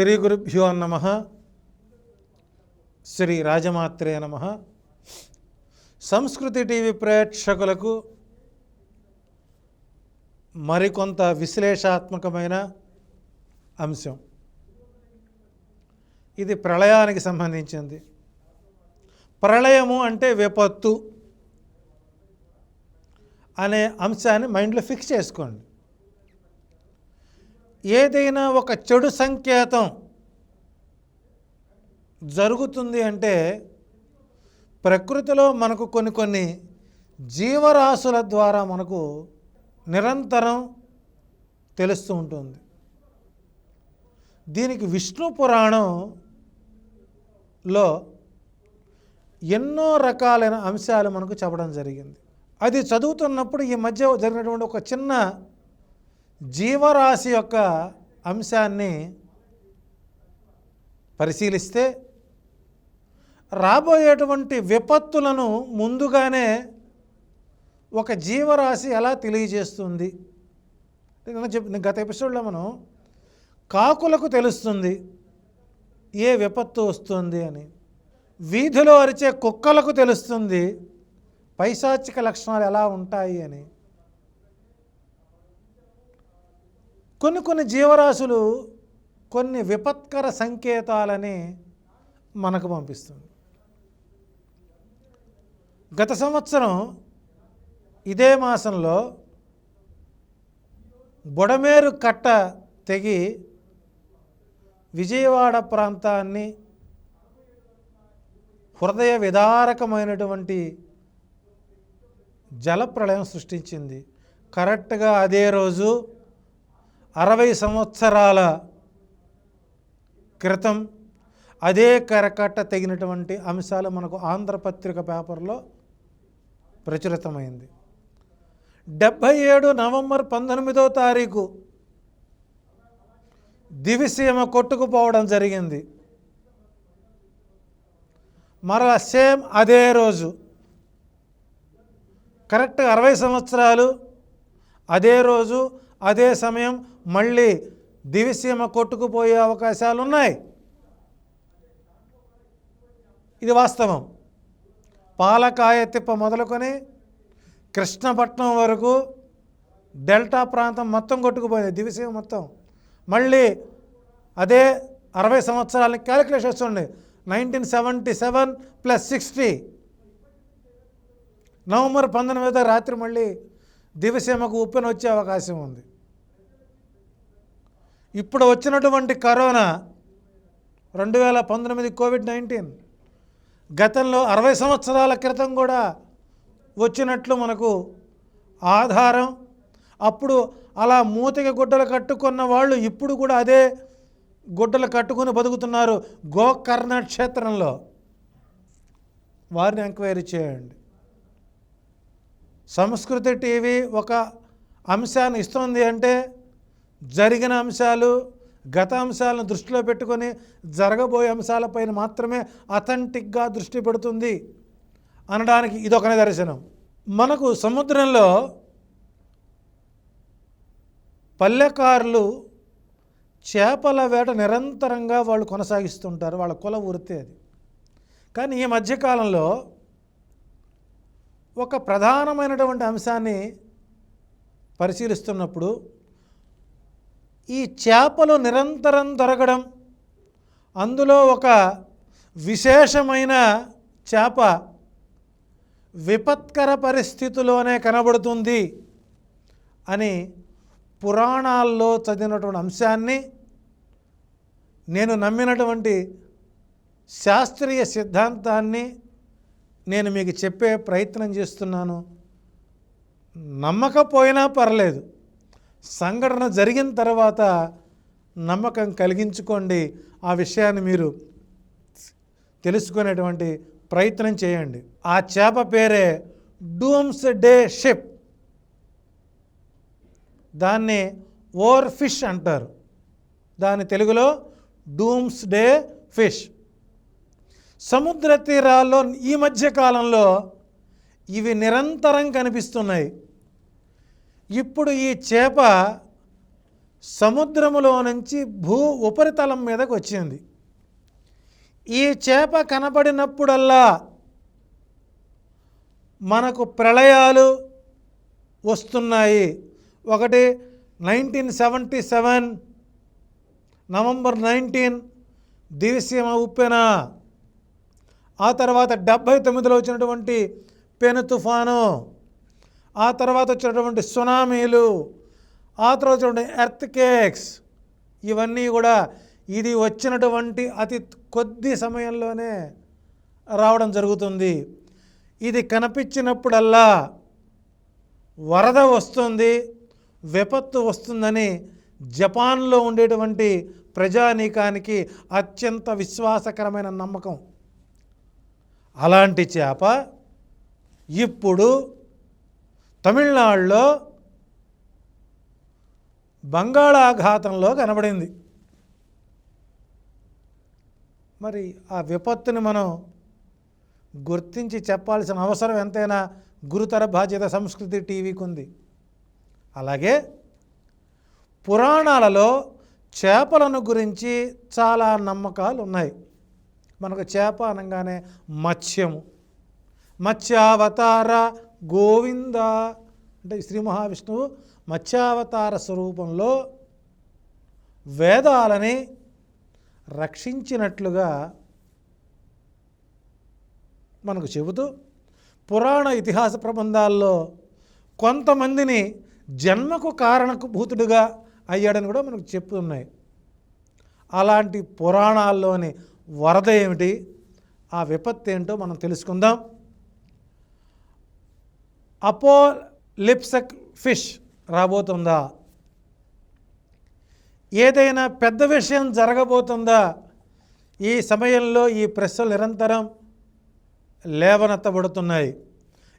శ్రీ గురుభ్యో నమ. శ్రీ రాజమాత్రే నమ. సంస్కృతి టీవీ ప్రేక్షకులకు మరికొంత విశ్లేషాత్మకమైన అంశం. ఇది ప్రళయానికి సంబంధించింది. ప్రళయము అంటే విపత్తు అనే అంశాన్ని మైండ్లో ఫిక్స్ చేసుకోండి. ఏదైనా ఒక చెడు సంకేతం జరుగుతుంది అంటే ప్రకృతిలో మనకు కొన్ని కొన్ని జీవరాశుల ద్వారా మనకు నిరంతరం తెలుస్తూ ఉంటుంది. దీనికి విష్ణు పురాణంలో ఎన్నో రకాలైన అంశాలు మనకు చెప్పడం జరిగింది. అది చదువుతున్నప్పుడు ఈ మధ్య జరిగినటువంటి ఒక చిన్న జీవరాశి యొక్క అంశాన్ని పరిశీలిస్తే రాబోయేటువంటి విపత్తులను ముందుగానే ఒక జీవరాశి ఎలా తెలియజేస్తుంది? చెప్పి గత ఎపిసోడ్లో మనం కాకులకు తెలుస్తుంది ఏ విపత్తు వస్తుంది అని. వీధిలో అరిచే కుక్కలకు తెలుస్తుంది పైశాచిక లక్షణాలు ఎలా ఉంటాయి అని. కొన్ని కొన్ని జీవరాశులు కొన్ని విపత్కర సంకేతాలని మనకు పంపిస్తుంది. గత సంవత్సరం ఇదే మాసంలో బుడమేరు కట్ట తెగి విజయవాడ ప్రాంతాన్ని హృదయ విదారకమైనటువంటి జలప్రళయం సృష్టించింది. కరెక్ట్గా అదే రోజు అరవై సంవత్సరాల క్రితం అదే కరకట్ట తెగినటువంటి అంశాలు మనకు ఆంధ్రపత్రిక పేపర్లో ప్రచురితమైంది. డెబ్భై ఏడు నవంబర్ పంతొమ్మిదో తారీఖు దివిసీమ కొట్టుకుపోవడం జరిగింది. మరలా సేమ్ అదే రోజు కరెక్ట్గా అరవై సంవత్సరాలు అదే రోజు అదే సమయం మళ్ళీ దివిసీమ కొట్టుకుపోయే అవకాశాలు ఉన్నాయి ఇది వాస్తవం. పాలకాయ తిప్ప మొదలుకొని కృష్ణపట్నం వరకు డెల్టా ప్రాంతం మొత్తం కొట్టుకుపోయింది దివిసీమ మొత్తం. మళ్ళీ అదే అరవై సంవత్సరాలని క్యాలిక్యులేట్ చేస్తుండే nineteen seventy seven plus sixty. November పంతొమ్మిదో రాత్రి మళ్ళీ దివసీమకు ఉప్పెన వచ్చే అవకాశం ఉంది. ఇప్పుడు వచ్చినటువంటి కరోనా రెండు వేల పంతొమ్మిది కోవిడ్ నైన్టీన్ గతంలో అరవై సంవత్సరాల క్రితం కూడా వచ్చినట్లు మనకు ఆధారం. అప్పుడు అలా మూతికి గుడ్డలు కట్టుకున్న వాళ్ళు ఇప్పుడు కూడా అదే గుడ్డలు కట్టుకుని బతుకుతున్నారు గోకర్ణ క్షేత్రంలో. వారిని ఎంక్వైరీ చేయండి. సంస్కృతి టీవీ ఒక అంశాన్ని ఇస్తుంది అంటే జరిగిన అంశాలు గత అంశాలను దృష్టిలో పెట్టుకొని జరగబోయే అంశాలపైన మాత్రమే అథెంటిక్గా దృష్టి పెడుతుంది అనడానికి ఇదొక నిదర్శనం మనకు సముద్రంలో పల్లెకారులు చేపల వేట నిరంతరంగా వాళ్ళు కొనసాగిస్తుంటారు వాళ్ళ కుల వృత్తి అది. కానీ ఈ మధ్యకాలంలో ఒక ప్రధానమైనటువంటి అంశాన్ని పరిశీలిస్తున్నప్పుడు ఈ చేపలు నిరంతరం దొరకడం అందులో ఒక విశేషమైన చేప విపత్కర పరిస్థితిలోనే కనబడుతుంది అని పురాణాల్లో చదివినటువంటి అంశాన్ని నేను నమ్మినటువంటి శాస్త్రీయ సిద్ధాంతాన్ని నేను మీకు చెప్పే ప్రయత్నం చేస్తున్నాను. నమ్మకపోయినా పర్లేదు. సంఘటన జరిగిన తర్వాత నమ్మకం కలిగించుకోండి. ఆ విషయాన్ని మీరు తెలుసుకునేటువంటి ప్రయత్నం చేయండి. ఆ చేప పేరే డూమ్స్ డే షిప్. దాన్ని ఓర్ ఫిష్ అంటారు. దాని తెలుగులో డూమ్స్ డే ఫిష్. సముద్ర తీరాల్లో ఈ మధ్య కాలంలో ఇవి నిరంతరం కనిపిస్తున్నాయి. ఇప్పుడు ఈ చేప సముద్రములో నుంచి భూ ఉపరితలం మీదకి వచ్చింది. ఈ చేప కనబడినప్పుడల్లా మనకు ప్రళయాలు వస్తున్నాయి. ఒకటి nineteen seventy seven November nineteen Diviseema ఉప్పెన. ఆ తర్వాత డెబ్భై తొమ్మిదిలో వచ్చినటువంటి పెను తుఫాను. ఆ తర్వాత వచ్చినటువంటి సునామీలు ఆ తర్వాత వచ్చినటువంటి ఎర్త్ కేక్స్ ఇవన్నీ కూడా ఇది వచ్చినటువంటి అతి కొద్ది సమయంలోనే రావడం జరుగుతుంది. ఇది కనిపించినప్పుడల్లా వరద వస్తుంది విపత్తు వస్తుందని జపాన్లో ఉండేటువంటి ప్రజానీకానికి అత్యంత విశ్వాసకరమైన నమ్మకం. అలాంటి చేప ఇప్పుడు తమిళనాడులో బంగాళాఘాతంలో కనబడింది. మరి ఆ విపత్తుని మనం గుర్తించి చెప్పాల్సిన అవసరం ఎంతైనా గురుతర బాధ్యత సంస్కృతి టీవీకి ఉంది. అలాగే పురాణాలలో చేపలను గురించి చాలా నమ్మకాలు ఉన్నాయి మనకు చేప అనగానే మత్స్యము. మత్స్యావతార గోవింద అంటే శ్రీ మహావిష్ణువు మత్స్యావతార స్వరూపంలో వేదాలని రక్షించినట్లుగా మనకు చెబుతూ పురాణ ఇతిహాస ప్రబంధాల్లో కొంతమందిని జన్మకు కారణభూతుడుగా అయ్యాడని కూడా మనకు చెప్తున్నాయి. అలాంటి పురాణాల్లోని వరద ఏమిటి? ఆ విపత్తు ఏంటో మనం తెలుసుకుందాం. అపో లిప్సక్ ఫిష్ రాబోతుందా? ఏదైనా పెద్ద విషయం జరగబోతుందా? ఈ సమయంలో ఈ ప్రశ్నలు నిరంతరం లేవనెత్తబడుతున్నాయి.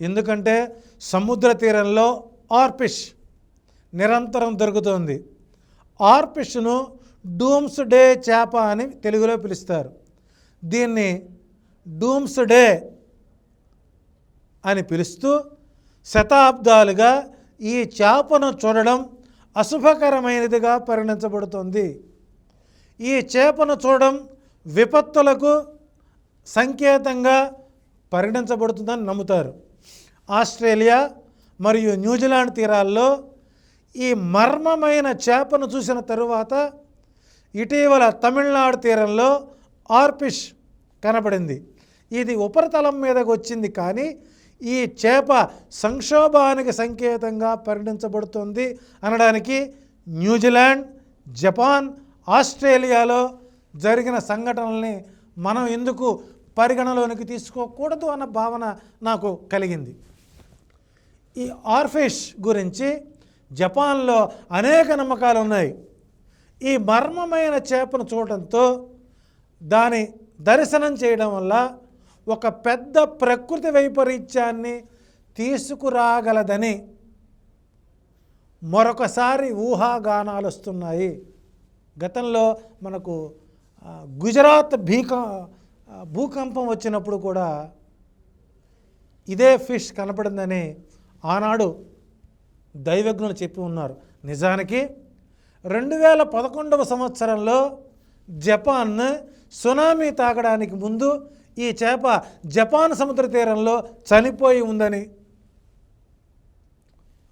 ఎందుకంటే సముద్ర తీరంలో ఆర్పిష్ నిరంతరం దొరుకుతుంది. ఆర్పిష్ను డూమ్స్ డే చేప అని తెలుగులో పిలుస్తారు. దీన్ని డూమ్స్ డే అని పిలుస్తూ శతాబ్దాలుగా ఈ చేపను చూడడం అశుభకరమైనదిగా పరిణించబడుతుంది. ఈ చేపను చూడడం విపత్తులకు సంకేతంగా పరిణించబడుతుందని నమ్ముతారు. ఆస్ట్రేలియా మరియు న్యూజిలాండ్ తీరాల్లో ఈ మర్మమైన చేపను చూసిన తరువాత ఇటీవల తమిళనాడు తీరంలో ఆర్పిష్ కనబడింది. ఇది ఉపరితలం మీదకి వచ్చింది కానీ ఈ చేప సంక్షోభానికి సంకేతంగా పరిగణించబడుతుంది అనడానికి న్యూజిలాండ్ జపాన్ ఆస్ట్రేలియాలో జరిగిన సంఘటనల్ని మనం ఎందుకు పరిగణలోనికి తీసుకోకూడదు అన్న భావన నాకు కలిగింది. ఈ ఆర్ఫిష్ గురించి జపాన్లో అనేక నమ్మకాలు ఉన్నాయి. ఈ మర్మమైన చేపను చూడటంతో దాని దర్శనం చేయడం వల్ల ఒక పెద్ద ప్రకృతి వైపరీత్యాన్ని తీసుకురాగలదని మరొకసారి ఊహాగానాలు వస్తున్నాయి. గతంలో మనకు గుజరాత్ భీక భూకంపం వచ్చినప్పుడు కూడా ఇదే ఫిష్ కనపడిందని ఆనాడు దైవజ్ఞులు చెప్పి ఉన్నారు. నిజానికి రెండు వేల పదకొండవ సంవత్సరంలో జపాన్ సునామీ తాగడానికి ముందు ఈ చేప జపాన్ సముద్ర తీరంలో చనిపోయి ఉందని.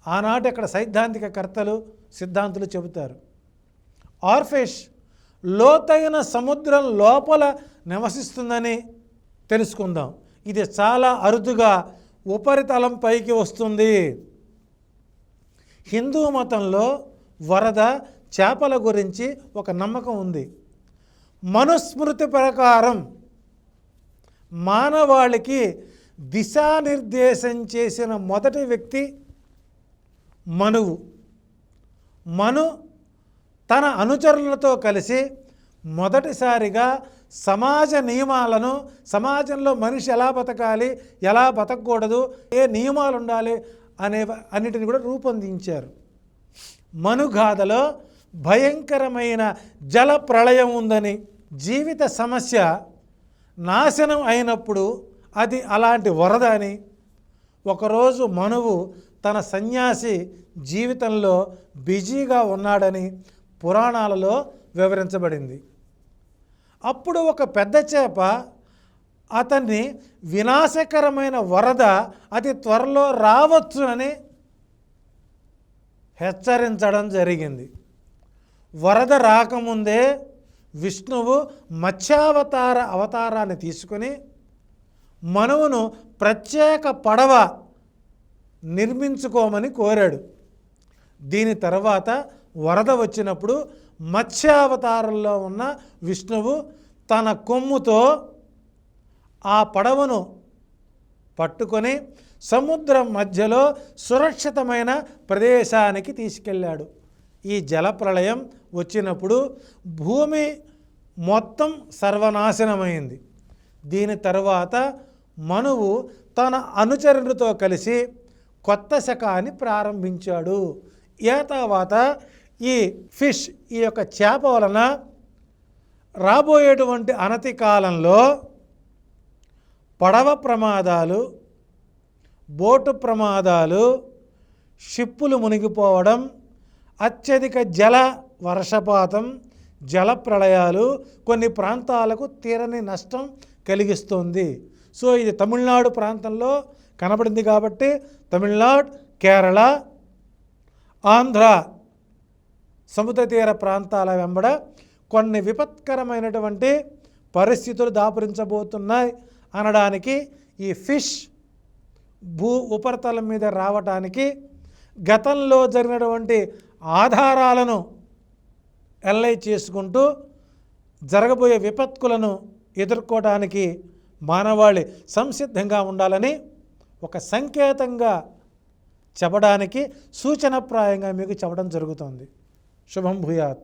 ఆనాటి అక్కడ సైద్ధాంతిక కర్తలు సిద్ధాంతులు చెబుతారు. ఆర్ఫిష్ లోతైన సముద్రం లోపల నివసిస్తుందని తెలుసుకుందాం. ఇది చాలా అరుదుగా ఉపరితలం పైకి వస్తుంది. హిందూ మతంలో వరద చేపల గురించి ఒక నమ్మకం ఉంది. మనుస్మృతి ప్రకారం మానవాళికి దిశానిర్దేశం చేసిన మొదటి వ్యక్తి మనువు. మను తన అనుచరులతో కలిసి మొదటిసారిగా సమాజ నియమాలను సమాజంలో మనిషి ఎలా బతకాలి ఎలా బతకూడదు ఏ నియమాలు ఉండాలి అనే అన్నిటిని కూడా రూపొందించారు. మనుగాథలో భయంకరమైన జల ప్రళయం ఉందని జీవిత సమస్య నాశనం అయినప్పుడు అది అలాంటి వరద అని. ఒకరోజు మనువు తన సన్యాసి జీవితంలో బిజీగా ఉన్నాడని పురాణాలలో వివరించబడింది. అప్పుడు ఒక పెద్ద చేప అతన్ని వినాశకరమైన వరద అతి త్వరలో రావచ్చు అని హెచ్చరించడం జరిగింది. వరద రాకముందే విష్ణువు మత్స్యావతార అవతారాన్ని తీసుకుని మనువును ప్రత్యేక పడవ నిర్మించుకోమని కోరాడు. దీని తర్వాత వరద వచ్చినప్పుడు మత్స్యావతారంలో ఉన్న విష్ణువు తన కొమ్ముతో ఆ పడవను పట్టుకొని సముద్రం మధ్యలో సురక్షితమైన ప్రదేశానికి తీసుకెళ్ళాడు. ఈ జలప్రళయం వచ్చినప్పుడు భూమి మొత్తం సర్వనాశనమైంది. దీని తర్వాత మనువు తన అనుచరులతో కలిసి కొత్త శకాన్ని ప్రారంభించాడు. ఏ తర్వాత ఈ ఫిష్ ఈ యొక్క చేప వలన రాబోయేటువంటి అనతి కాలంలో పడవ ప్రమాదాలు బోటు ప్రమాదాలు షిప్పులు మునిగిపోవడం అత్యధిక జల వర్షపాతం జల ప్రళయాలు కొన్ని ప్రాంతాలకు తీరని నష్టం కలిగిస్తుంది. సో ఇది తమిళనాడు ప్రాంతంలో కనబడింది కాబట్టి తమిళనాడు కేరళ ఆంధ్ర సముద్ర తీర ప్రాంతాల వెంబడ కొన్ని విపత్కరమైనటువంటి పరిస్థితులు దాపురించబోతున్నాయి అనడానికి ఈ ఫిష్ భూ ఉపరితలం మీద రావటానికి గతంలో జరిగినటువంటి ఆధారాలను ఎల్లై చేసుకుంటూ జరగబోయే విపత్తులను ఎదుర్కోవడానికి మానవాళి సంసిద్ధంగా ఉండాలని ఒక సంకేతంగా చెప్పడానికి సూచనప్రాయంగా మీకు చెప్పడం జరుగుతుంది. శుభం భూయాత్.